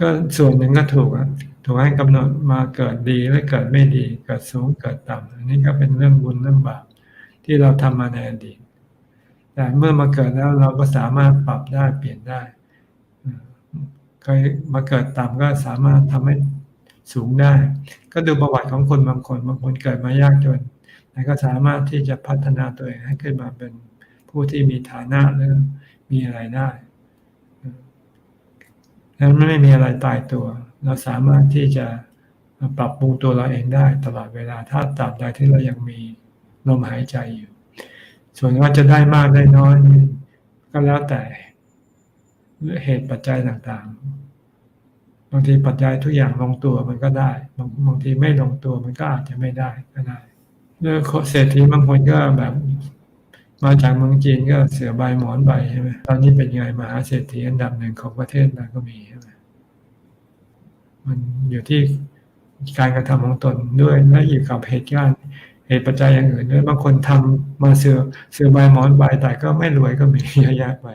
ก็ส่วนหนึ่งก็ถูกอะถูกให้กำหนดมาเกิดดีและเกิดไม่ดี เกิดสูงเกิดต่ำอันนี้ก็เป็นเรื่องบุญเรื่องบาปที่เราทำมาในอดีตแต่เมื่อมาเกิดแล้วเราก็สามารถปรับได้เปลี่ยนได้เคยมาเกิดต่ำก็สามารถทำให้สูงได้ ก็ดูประวัติของคนบางคนบางคนเกิดมายากจนแต่ก็สามารถที่จะพัฒนาตัวเองให้ขึ้นมาเป็นผู้ที่มีฐานะหรือมีอะไรได้ แล้วไม่มีอะไรตายตัว เราสามารถที่จะปรับปรุงตัวเราเองได้ตลอดเวลาถ้าตราบใดที่เรายังมีลมหายใจอยู่ ส่วนว่าจะได้มากได้น้อย ก็แล้วแต่เหตุปัจจัยต่างๆ บางทีปัจจัยทุกอย่างลงตัวมันก็ได้บางบางทีไม่ลงตัวมันก็อาจจะไม่ได้ก็ได้เรื่องเศรษฐีบางคนก็แบบ มาจากเมืองจีนก็เสือใบหมอนใบใช่ไหมตอนนี้เป็นยังไงมหาเศรษฐีอันดับหนึ่งของประเทศนั้นก็มีใช่ไหมมันอยู่ที่การกระทำของตนด้วยและอยู่กับเหตุการณ์เหตุปัจจัยอย่างอื่นด้วยบางคนทำมาเสือเสือใบหมอนใบแต่ก็ไม่รวยก็มีเยอะแยะไป